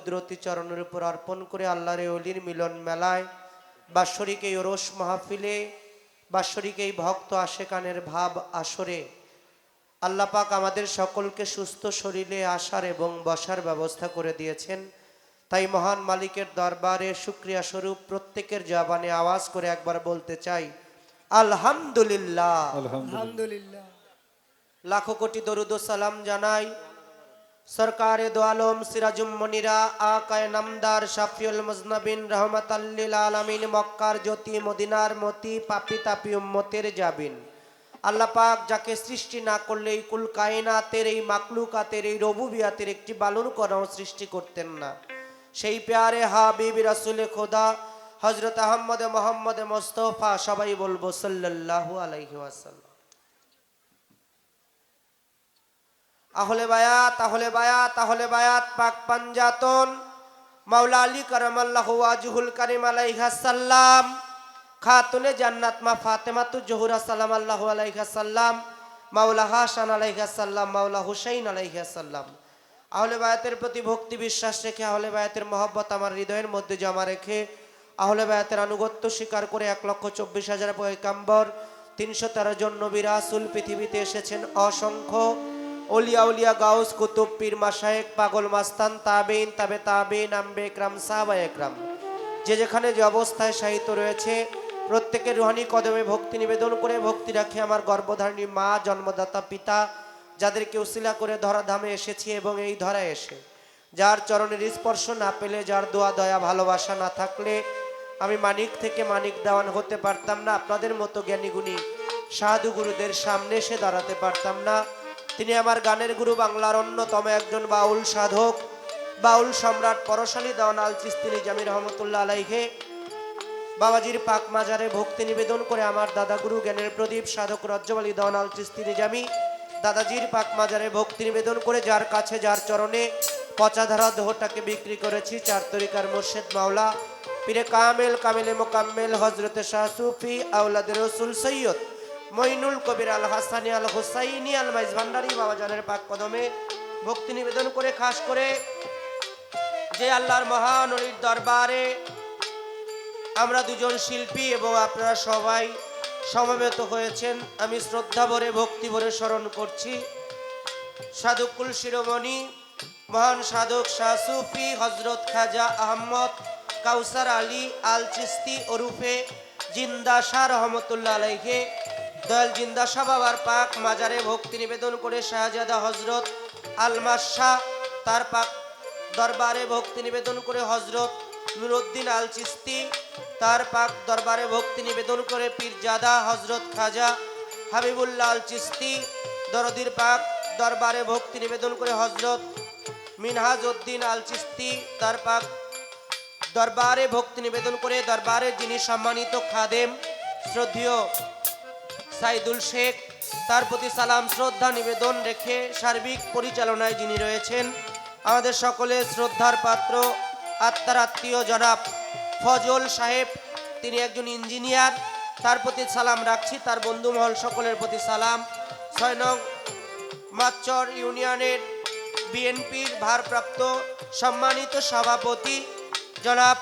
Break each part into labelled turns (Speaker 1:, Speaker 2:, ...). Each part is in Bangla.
Speaker 1: কুদরতি চরণের উপর অর্পণ করে আল্লাহর অলির মিলন মেলায় বাৎসরিক এই ওরস মাহফিলে বাৎসরিক এই ভক্ত আশেকানের ভাব আসরে আল্লাহ পাক আমাদের সকলকে সুস্থ শরীরে আসার এবং বসার ব্যবস্থা করে দিয়েছেন। তাই মহান মালিকের দরবারে শুক্রিয়া স্বরূপ প্রত্যেকের জবানে আওয়াজ করে একবার বলতে চাই আলহামদুলিল্লাহ।
Speaker 2: আলহামদুলিল্লাহ।
Speaker 1: লাখো কোটি দরুদ ও সালাম জানাই। সরকারে দো আলম সিরাজুম মনিরা, আকায় নামদার শাফিউল মুজনাবিন রহমত আল্লিল আলামিন, মক্কার জ্যোতি, মদিনার মতি, পাপি তাপি উম্মতের যাবিন আল্লাহ পাক যাকে সৃষ্টি না করলে এই কুল কায়নাতের এই মাকলুকাতের এই রবুবিয়াতের একটি বালুর কণাও সৃষ্টি করতেন না। সেই পেয়ারে হাবিব রাসুলে খোদা হজরত আহম্মদ মোহাম্মদ মোস্তফা, সবাই বলব সাল্লাল্লাহু আলাইহি ওয়াসাল্লাম। আহলে বায়াত আহলে বায়াত আহলে বায়াত, পাক পাঞ্জাতন। মাওলা আলী কারামাল্লাহ ওয়াজহুল কারিম আলাইহা সাল্লাম, খাতুনে জান্নাত মা ফাতেমাতু জহুরা সালাম আল্লাহু আলাইহা সাল্লাম, মাওলা হাসান আলাইহা সাল্লাম, মাওলা হুসাইন আলাইহা সাল্লাম। আহলে বায়াতের প্রতি ভক্তি বিশ্বাস রেখে, আহলে বায়াতের মহব্বত আমার হৃদয়ের মধ্যে জমা রেখে, আহলে বায়াতের আনুগত্য স্বীকার করে এক লক্ষ চব্বিশ হাজার পয়কাম্বর তিনশো তেরো জন নবী পৃথিবীতে এসেছেন অসংখ্য। অলিয়া উলিয়া গাউস কুতুব পীর মাসায়েক পাগল মাস্তান তাবেইন তাবে তাবেইন আম্বে একরাম সাহাবা একরাম যে যেখানে যে অবস্থায় সাহিত্য রয়েছে, প্রত্যেকের রুহানি কদমে ভক্তি নিবেদন করে ভক্তি রাখে আমার গর্ভধারিণী মা, জন্মদাতা, পিতা, যাদেরকে উসিলা করে ধরাধামে এসেছি এবং এই ধরা এসে। যার চরণের স্পর্শ না পেলে, যার দোয়া, দয়া, ভালোবাসা না থাকলে, আমি মানিক থেকে মানিক দেওয়ান হতে পারতাম না। আপনাদের মতো জ্ঞানীগুণী সাধু গুরুদের সামনে এসে দাঁড়াতে পারতাম না। তিনি আমার গানের গুরু বাংলার অন্যতম একজন বাউল সাধক। বাউল সম্রাট পরশালী দেওয়ান আল চিস্তিনি জামির রহমতুল্লাহ আলাইহে। বাবাজির পাক মাজারে ভক্তি নিবেদন করে আমার দাদা গুরু জ্ঞানের প্রদীপ, সাধক রজ্জবালী দেওয়ান আল চিস্তি নিজামি দাদাজির পাক মাজারে ভক্তি নিবেদন করে যার কাছে যার চরণে পচাধারা দেহটাকে বিক্রি করেছি চার তরিকার মোর্শেদ মাওলা। পীরে কামেল, কামেলে মোকাম্মেল হজরতে শাহ সুফি আউলাদের রসুল সৈয়দ। মইনুল কবির আল হাসানি আল হুসাইনি আল মাইজ ভান্ডারি বাবাজানের পাক কদমে ভক্তি নিবেদন করে, খাস করে যে আল্লাহর মহান অলির দরবারে আমরা দুজন শিল্পী এবং আপনারা সবাই সমবেত হয়েছেন। আমি শ্রদ্ধা ভরে, ভক্তি ভরে স্মরণ করছি। সাধুকুল শিরোমণি, মহান সাধক শাহ সুফি হজরত খাজা আহমদ, কাউসার আলী আল চিস্তি ওরুফে জিন্দা শাহ রহমতুল্লাহ আলাইকে দয়াল জিন্দা শাহ বাবার পাক মাজারে ভক্তি নিবেদন করে শাহজাদা হজরত আলমাস শাহ তার পাক দরবারে ভক্তি নিবেদন করে হজরত নুরুদ্দিন আল চিস্তি তার পাক দরবারে ভক্তি নিবেদন করে পীরজাদা হজরত খাজা হাবিবুল্লাহ আল চিস্তি দরদির পাক দরবারে ভক্তি নিবেদন করে হজরত মিনহাজ উদ্দিন আল চিস্তি তার পাক দরবারে ভক্তি নিবেদন করে দরবারে যিনি সম্মানিত খাদেম, শ্রদ্ধেয় সাইদুল শেখ। তার প্রতি সালাম, শ্রদ্ধা, নিবেদন রেখে সার্বিক পরিচালনায় যিনি রয়েছেন, আমাদের সকলের শ্রদ্ধার পাত্র, আত্মার আত্মীয় জনাব ফজল সাহেব। তিনি একজন ইঞ্জিনিয়ার। তার প্রতি সালাম রাখছি। তার বন্ধু মহল সকলের প্রতি সালাম। ছয় নং মাচ্চর ইউনিয়নের বিএনপির ভারপ্রাপ্ত সম্মানিত সভাপতি জনাব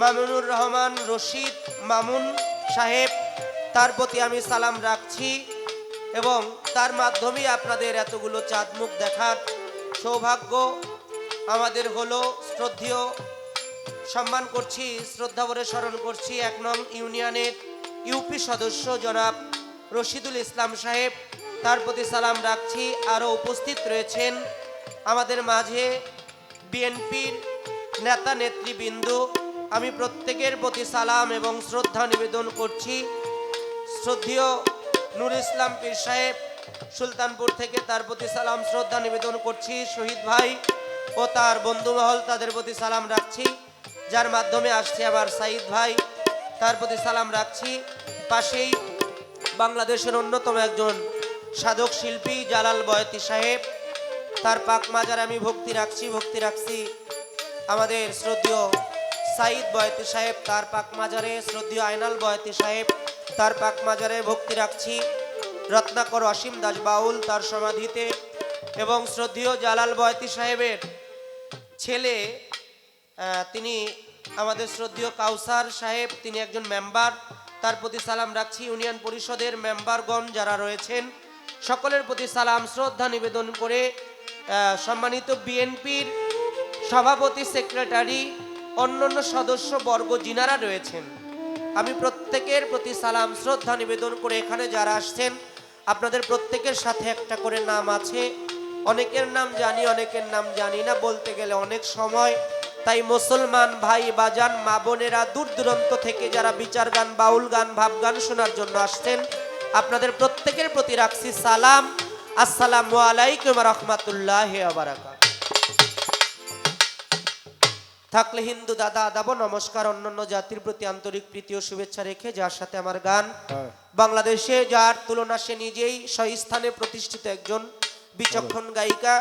Speaker 1: মামুনুর রহমান রশিদ মামুন সাহেব। তার প্রতি আমি সালাম রাখছি এবং তার মাধ্যমেই আপনাদের এতগুলো চাঁদমুখ দেখার সৌভাগ্য আমাদের হলো। শ্রদ্ধেয় সম্মান করছি শ্রদ্ধাভরে স্মরণ করছি এক নং ইউনিয়নের ইউপি সদস্য জনাব রশিদুল ইসলাম সাহেব। তার প্রতি সালাম রাখছি। আরও উপস্থিত রয়েছেন আমাদের মাঝে বিএনপির নেতা নেতৃবৃন্দ। আমি প্রত্যেকের প্রতি সালাম এবং শ্রদ্ধা নিবেদন করছি। শ্রদ্ধেয় নুর ইসলাম পীর সাহেব, সুলতানপুর থেকে তার প্রতি সালাম, শ্রদ্ধা নিবেদন করছি। শহীদ ভাই ও তার বন্ধুমহল তাদের প্রতি সালাম রাখছি। যার মাধ্যমে আসছে আবার সাইদ ভাই, তার প্রতি সালাম রাখছি। পাশেই বাংলাদেশের অন্যতম একজন সাধক শিল্পী জালাল বয়তি সাহেব। তার পাক মাজার আমি ভক্তি রাখছি ভক্তি রাখছি আমাদের শ্রদ্ধেয় সাইদ বয়তি সাহেব, তার পাক মাজারে শ্রদ্ধেয় আয়নাল বয়তি সাহেব। তার পাক মাজারে ভক্তি রাখছি। রত্নাকর অসীম দাস বাউল তার সমাধিতে এবং শ্রদ্ধেয় জালাল বয়তি সাহেবের ছেলে তিনি আমাদের শ্রদ্ধেয় কাউসার সাহেব, তিনি একজন মেম্বার। তার প্রতি সালাম রাখছি ইউনিয়ন পরিষদের মেম্বারগণ যারা রয়েছেন। সকলের প্রতি সালাম, শ্রদ্ধা নিবেদন করে সম্মানিত বিএনপির সভাপতি, সেক্রেটারি, অন্যান্য সদস্য বর্গ জিনারা রয়েছেন। আমি প্রত্যেকের প্রতি সালাম, শ্রদ্ধা নিবেদন করে এখানে যারা আসছেন, আপনাদের প্রত্যেকের সাথে একটা করে নাম আছে। অনেকের নাম জানি, অনেকের নাম জানি না, বলতে গেলে অনেক সময়। তাই মুসলমান ভাই বাজান মা বোনেরা দূর দূরান্ত থেকে যারা বিচার গান, বাউল গান, ভাব গান শোনার জন্য আসছেন, আপনাদের প্রত্যেকের প্রতি রাখছি সালাম। আসসালামু আলাইকুম রহমতুল্লাহ বারাকাত থাকলে হিন্দু দাদা আদাব নমস্কার অন্যান্য জাতির প্রতি আন্তরিক প্রীতি ও শুভেচ্ছা রেখে যার সাথে আমার গান।
Speaker 3: হ্যাঁ।
Speaker 1: বাংলাদেশে যার তুলনা সে নিজেই স্থানে প্রতিষ্ঠিত একজন বিচক্ষণ গায়িকা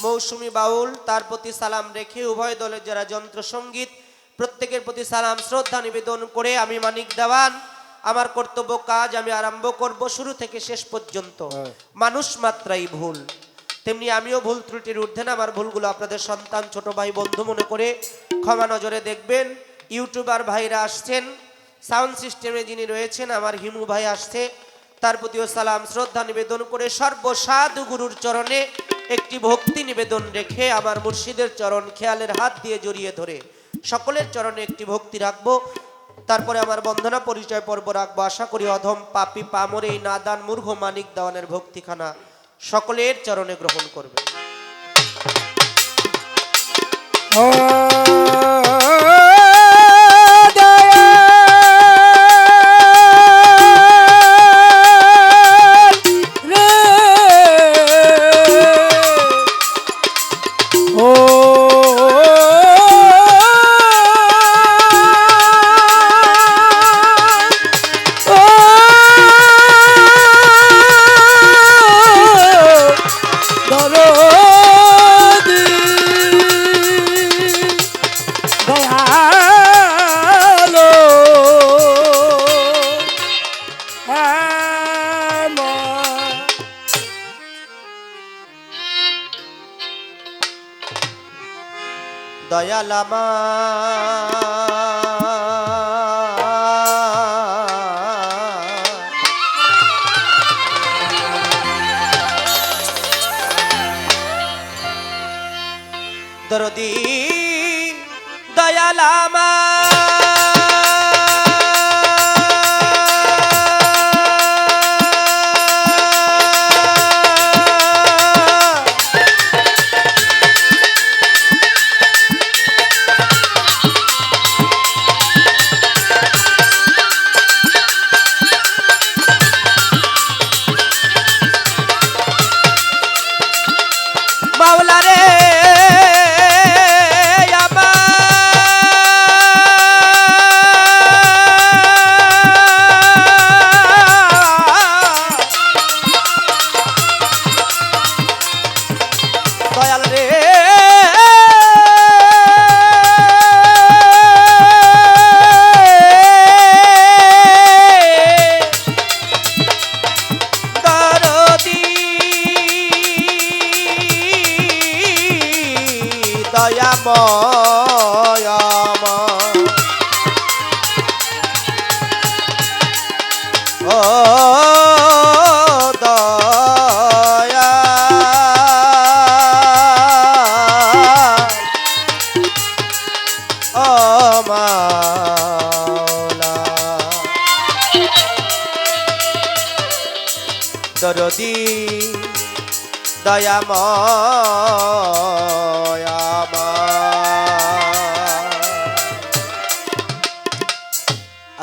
Speaker 1: মৌসুমী বাউল। তার প্রতি সালাম রেখে উভয় দলের যারা যন্ত্র সংগীত প্রত্যেকের প্রতি সালাম শ্রদ্ধা নিবেদন করে আমি মানিক দেওয়ান। আমার কর্তব্য কাজ আমি আরম্ভ করব শুরু থেকে শেষ পর্যন্ত।
Speaker 3: হ্যাঁ।
Speaker 1: মানুষ মাত্রাই ভুল। তেমনি আমিও ভুল ত্রুটির ঊর্ধ্বে না, আমার ভুলগুলো আপনাদের সন্তান, ছোট ভাই, বন্ধু মনে করে ক্ষমা নজরে দেখবেন। ইউটিউবার ভাইরা আসছেন, সাউন্ড সিস্টেমে যিনি রয়েছেন, আমার হিমু ভাই আসছে, তার প্রতিও সালাম, শ্রদ্ধা নিবেদন করে সর্বসাধু গুরুর চরণে একটি ভক্তি নিবেদন রেখে আমার মুর্শিদের চরণ খেয়ালের হাত দিয়ে জড়িয়ে ধরে সকলের চরণে একটি ভক্তি রাখব। তারপরে আমার বন্ধনা পরিচয় পর্ব রাখব। আশা করি অধম পাপি পামরে এই নাদান মূর্ঘ মানিক দেওয়ানের ভক্তিখানা সকলের চরণে গ্রহণ করবে।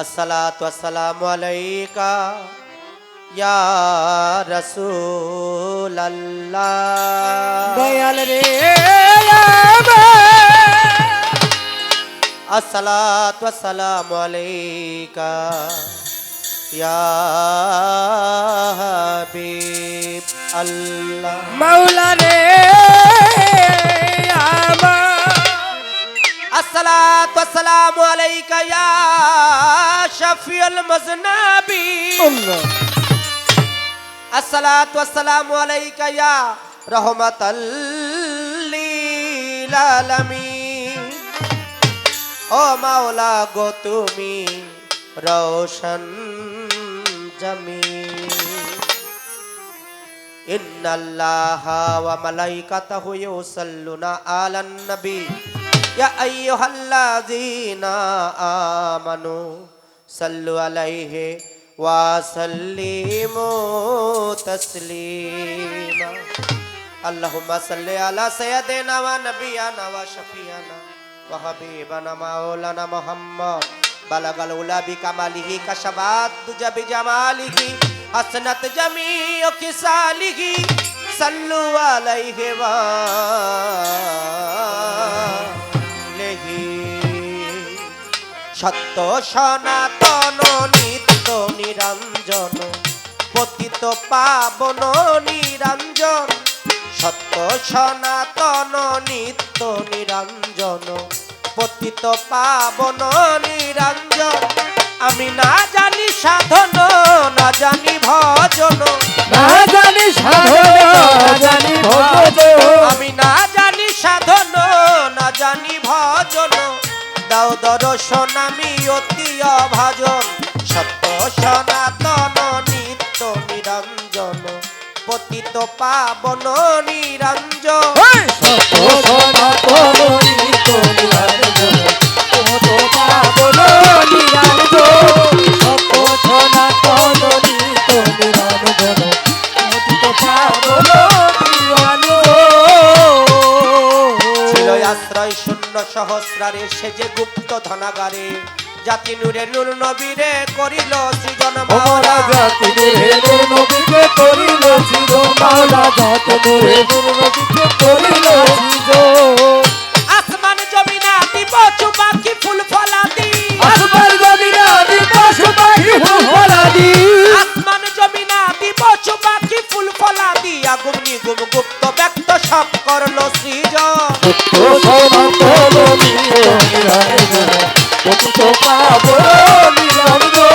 Speaker 1: আসসালাতু আলাইকা ইয়া রাসূলাল্লাহ।
Speaker 2: দয়াল রে
Speaker 1: আসসালাতু আসসালামু আলাইকা ইয়া হাবিব আল্লাহ।
Speaker 2: মাওলা রে আমার।
Speaker 1: আসসালাতু আসসালামু আলাইকা ইয়া শাফিউল মুজনাবি আসসালাতু আসসালামু আলাইকা ইয়া রহমাতাল লিল আলামিন ও মাওলা গো তুমি রওশন জমিন إن الله وملائكته ইয়া আইয়ুহাল্লাযীনা আমানু সাল্লু আলাইহি ওয়া সাল্লিমু তাসলিমা। আল্লাহুম্মা সাল্লি আলা সাইয়্যিদিনা ওয়া নাবিয়ানা ওয়া শাফিয়ানা ওয়া হাবিবানা মাওলানা মুহাম্মদ। বালাগাল উলা বিকামালিহি কাশাবাত দুজা বিজামালিহি, হাসনাত জামিউ কিসালিহি, সাল্লু আলাইহি ওয়া সত্য সনাতন নিত্য নিরঞ্জন পতিত পাবন নিরঞ্জন। সত্য সনাতন নিত্য নিরঞ্জন পতিত পাবন নিরঞ্জন। আমি না জানি সাধন না জানি ভজন।
Speaker 2: না জানি সাধনা না জানি ভজন।
Speaker 1: আমি না জানি সাধন না জানি ভজন। দাও দর্শন আমি অতি অভাজন। সত্য সনাতন নিত্য নিরঞ্জন। পতিত পাবন নিরঞ্জন। জাতি নূরে নূর নবীরে করিল সৃজন
Speaker 2: মাওলা জাতি নূরে নূর নবীকে করিল চির মাওলা জাতি নূরে নূর নবীকে করিল চির
Speaker 1: আসমান জমিনা দিব চুপাকি ফুল ফলাদি?
Speaker 2: আসমান জমিনা দি পশু পাখি ফুলফলাদি
Speaker 1: আসমান জমিনা দিব চুপাকি ফুল ফলাদি? আগুম নিগুম গুপ্ত ব্যক্ত সব করল সৃজন।
Speaker 2: সত্য নিরঞ্জন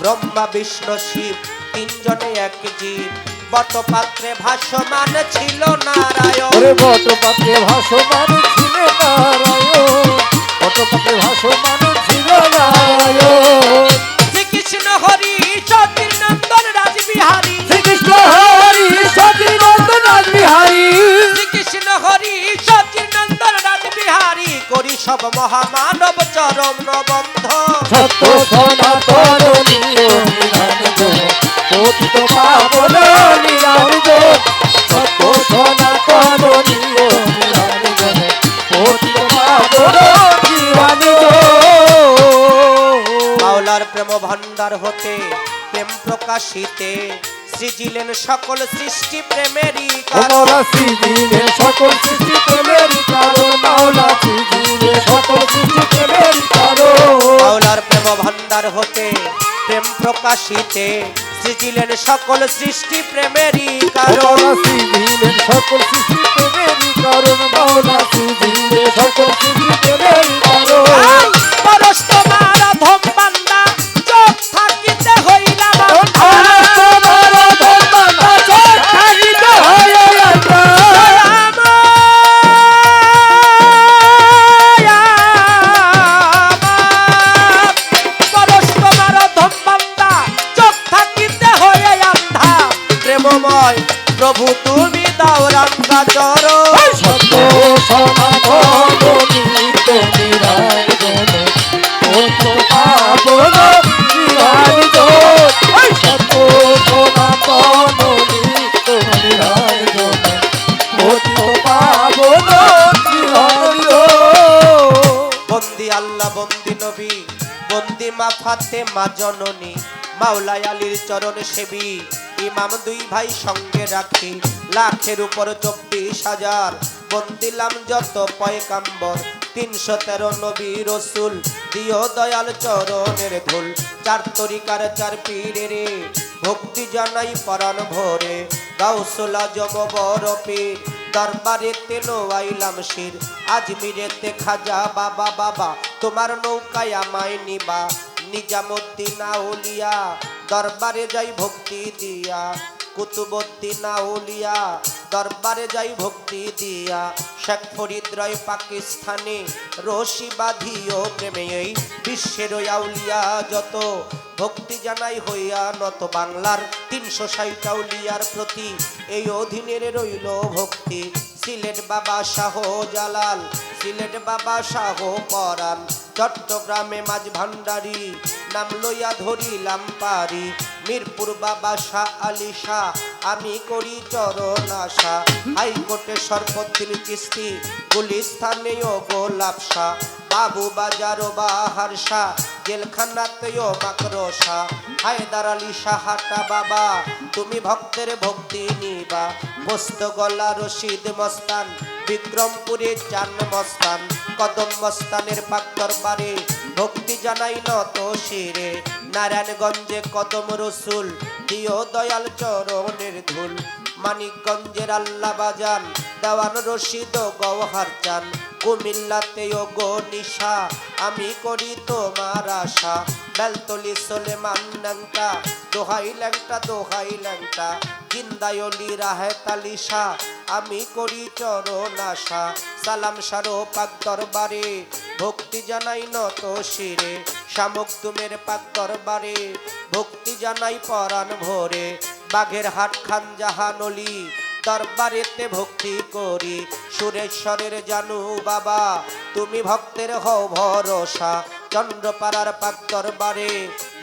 Speaker 1: ব্রহ্মা, বিষ্ণু, শিব, তিনজনে এক জীব। বটপাত্রে ভাসমান ছিল নারায়ণ।
Speaker 2: ওরে বটপাতে ভাসমান ছিল নারায়ণ। বটপাতে ভাসমান
Speaker 1: সব মহামানব চরম নবন্ধ
Speaker 2: সত্য সনাতন নিত্য পতিত পাবন নিরঞ্জন সত্য সনাতন নিত্য পতিত পাবন নিরঞ্জন
Speaker 1: মাওলার প্রেম ভান্ডার হতে প্রেম প্রকাশিতে সৃজিলেন সকল সৃষ্টি প্রেমেরই
Speaker 2: আমরা সকল সৃষ্টি প্রেমেরই কারণ। মাওলা সকল সৃষ্টি প্রেমেরই কারণ।
Speaker 1: মাওলার প্রেম ভান্ডার হতে প্রেম প্রকাশিতে সৃজিলেন সকল সৃষ্টি প্রেমেরই কারণ।
Speaker 2: শ্রীজিরে সকল সৃষ্টি প্রেমেরই কারণ। মাওলা শ্রীজিরে সকল সৃষ্টি প্রেমেরই
Speaker 1: মা ফাতে মা জননী মাওলাই আলীর চরণ সেবী, ইমাম দুই ভাই সঙ্গে রাখি, লাখের উপর চব্বিশ হাজার। বন্দিলাম যত পয়কাম্বর তিনশো তেরো নবী রসুল, দিও দয়াল চরণের ধুল, চার তরিকার চার পীরে ভক্তি জানাই পরাণ ভরে, গাউসলা জম বড় পীর দরবারে তেলো আইলাম শির আজমিরেতে খাজা বাবা বাবা, তোমার নৌকায় আমায় নিবা। নিজামুদ্দিন আউলিয়া, দরবারে যাই ভক্তি দিয়া। কুতুবুদ্দিন আউলিয়া, দরবারে যাই ভক্তি দিয়া। শেখ ফরিদ রয় পাকিস্তানে রশি বাঁধিও প্রেমে এই বিশ্বের আউলিয়া যত। ভক্তি জানাই হইয়া নত বাংলার তিনশো ষাট আউলিয়ার প্রতি। এই অধীনের রইল ভক্তি। সিলেট বাবা শাহ জালাল, সিলেট বাবা শাহ পরাণ। চট্টগ্রামে মাঝ ভান্ডারি, নাম লইয়া ধরিলাম পারি। মিরপুর বাবা শাহ আলী শাহ, আমি করি চরণ আশা। হাইকোর্টে সর্বদিন চিস্তি গুলিস্থানেও গোলাপ শাহ। বাবু বাজার বাহার শাহ জেলখানাতেও মাকড়সা হায়দার আলী সাহাটা বাবা, তুমি ভক্তের ভক্তি নিবা। বস্ত গলা রশিদ মস্তান, বিক্রমপুরে চান মস্তান। কদম মস্তানের পাক দরবারে ভক্তি জানাই নত শিরে নারায়ণগঞ্জে কদম রসুল, দিও দয়াল চরণের ধুল। মানিকগঞ্জের আল্লাহ বাজান দেওয়ান রশিদ গৌহার চান। কুমিল্লাতেও গো নিশা, আমি করি তোমার আশা। বেলতলি সোলেমান ল্যাংটা, দোহাই ল্যাংটা দোহাই ল্যাংটা। জিন্দায়লি রাহে তালিশা, আমি করি চরণ আশা। সালাম সারো পাক দরবারে, ভক্তি জানাই নত শিরে। শামুক তুমের পাক দরবারে, ভক্তি জানাই পরাণ ভোরে। বাঘের হাট খান জাহানলি দরবারেতে ভক্তি করি। সুরেশ্বরের জানু বাবা, তুমি ভক্তের হও ভরসা। চন্দ্রপাড়ার পাক দরবারে,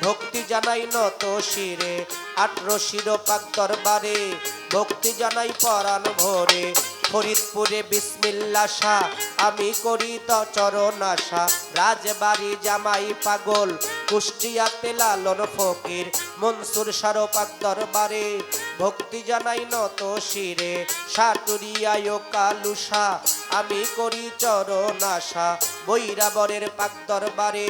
Speaker 1: ভক্তি জানাই নত শিরে। আট্র শির পাক দরবারে, ভক্তি জানাই পরাণ ভোরে। ফরিদপুরে বিসমিল্লা আমি করি তো চরণ আশা। রাজবাড়ি জামাই পাগল, কুষ্টিয়াতে লালন ফকির। মনসুর সারপাক দরবারে, ভক্তি জানাই নত শিরে। সাটুরিয়ায় কালুসা আমি করি চরণ আশা। বৈরাবরের পাক দরবারে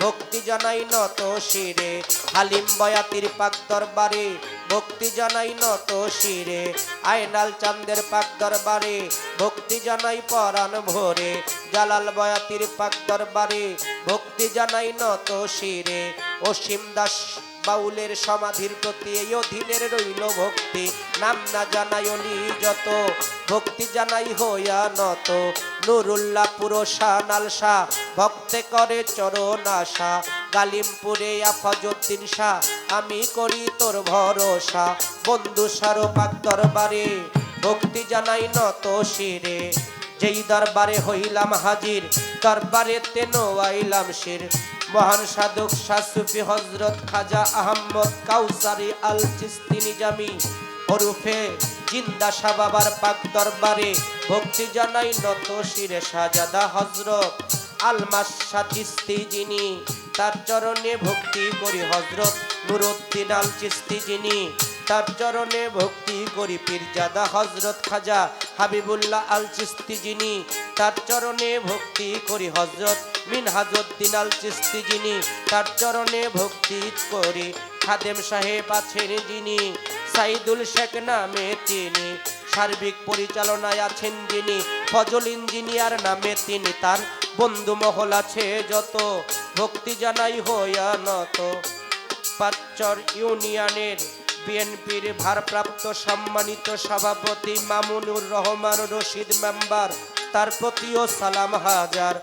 Speaker 1: ভক্তি জানাই নত শিরে, হালিম বয়াতির পাক দরবারে। ভক্তি জানাই নত শিরে, আয়নাল চান্দের পাক দরবারে। ভক্তি জানাই পরাণ ভোরে, জালাল বয়াতির পাক দরবারে। ভক্তি জানাই নত শিরে, অসীম দাস বাউলের সমাধির প্রতি এই অধীনের রইল ভক্তি। নাম না জানাই অলি যত, ভক্তি জানাই হইয়া নত। নুরুল্লাহ পুরোশা, নালসা, ভক্তে করে চরণ আশা। গালিমপুরে আফাজুদ্দিন শাহ, আমি করি তোর ভরসা। বন্ধু সারপাক দরবারে, ভক্তি জানাই নত শিরে। যেই দরবারে হইলাম হাজির দরবারে তেন আইলাম শির। মহান সাধক শাসুফি হজরত খাজা আহম্মদ কাউসারি আল চিস্তি নিজামি ওরুফে জিন্দা শাহ বাবার পাক দরবারে ভক্তি জানাই নত শিরে শাহজাদা হজরত আলমাস চিস্তি যিনি। তার চরণে ভক্তি করি হজরত নুরুদ্দিন আল চিস্তি যিনি। তার চরণে ভক্তি করি পীরজাদা হজরত খাজা হাবিবুল্লাহ আল চিস্তি যিনি। তার চরণে ভক্তি করি হজরত মিনহাজুদ্দিন আল চিস্তি যিনি। তার চরণে ভক্তি করি খাদেম সাহেব আছেন যিনি। সাইদুল শেখ নামে তিনি। সার্বিক পরিচালনায় আছেন যিনি, ফজল ইঞ্জিনিয়ার নামে তিনি তার বন্ধু মহল আছে যত, ভক্তি জানাই হইয়া নত। পাচ্চর ইউনিয়নের বিএনপির ভারপ্রাপ্ত সম্মানিত সভাপতি মামুনুর রহমান রশিদ মেম্বার, তার প্রতিও সালাম হাজার।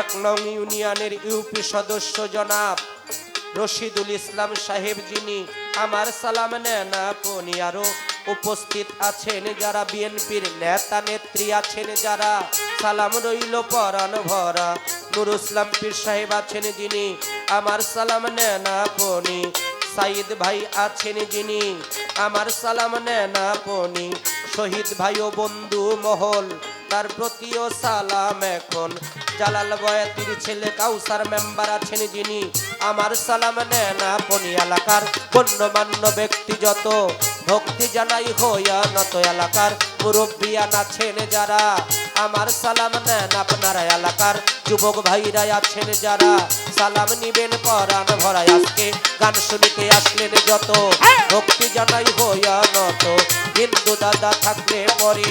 Speaker 1: এক নং ইউনিয়নের ইউপি সদস্য জনাব রশিদুল ইসলাম সাহেব যিনি, আমার সালাম নেন আপনি আরও উপস্থিত আছেন যারা বিএনপির নেতা, নেত্রী আছেন যারা। সালাম রইল পরাণ ভরা। নুর ইসলাম পীর সাহেব আছেন যিনি, আমার সালাম নেন আপনি। সাইদ ভাই আছেন যিনি, আমার সালাম নেন আপনি। শহীদ ভাই ও বন্ধু মহল, তার প্রতিও সালাম এখন। জালাল বয়াতির ছেলে কাউসার মেম্বার আছেন যিনি, আমার সালাম নেন আপনি। এলাকার গণ্যমান্য ব্যক্তি যত ভক্তি জানাই হইয়া নত এলাকার মুরব্বিয়ান আছেন যারা। আমার সালাম নেন আপনারা এলাকার যুবক ভাইরা আছেন যারা। সালাম নিবেন পরাণ ভরায় আজকে গান শুনিতে আসলেন যত। ভক্তি জানাই হইয়া নত হিন্দু দাদা থাকলে পরে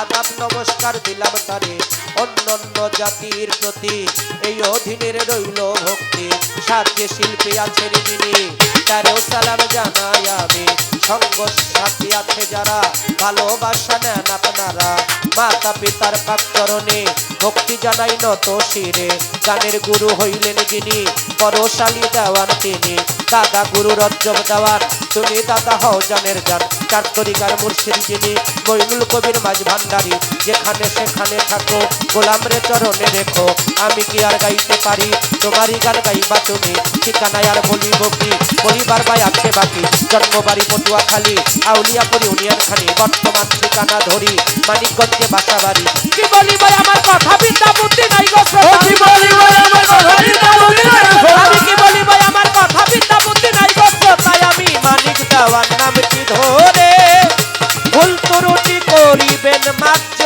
Speaker 1: আদাব নমস্কার দিলাম তারে অন্যান্য জাতির প্রতি। এই অধীনের রইল ভক্তি সাথে শিল্পী আছেন যিনি। তারেও সালাম জানাই আমি। সঙ্গ সাথী আছে যারা, ভালোবাসা নেন আপনারা। মাতা পিতার কাকরণে ভক্তি জানাই নত শিরে। গানের গুরু হইলেন যিনি, পরশালী দেওয়ান তিনি। দাদা গুরু রজ্জব দেওয়ার। তুমি দাদা হও জানের জান। চার তরিকার মুর্শিদ যিনি মইনুল কবির মাঝ ভান্ডারি। যেখানে সেখানে থাকো গোলাম রে চরণে রেখো। আমি কি আর গাইতে পারি? তোমারই গান গাইবা তুমি। ঠিকানায় আর বলিব কি? পরিবার বাই আছে বাকি। জন্মবাড়ি পটুয়া খালি আউলিয়া পরি উনিয়ান খালি বর্তমান ঠিকানা ধরি মানিকগঞ্জে বাসা বাড়ি
Speaker 2: কি বলি ভাই আমার কথা? বিদ্যা বুদ্ধি নাই
Speaker 1: গো কি
Speaker 2: বলি ভাই আমার কথা? বিদ্যা বুদ্ধি নাই কি
Speaker 1: বলি ভাই আমার কথা? বিদ্যা যাওয়ার নামটি ধরে ভুল ত্রুটি করিবেন মাত্র।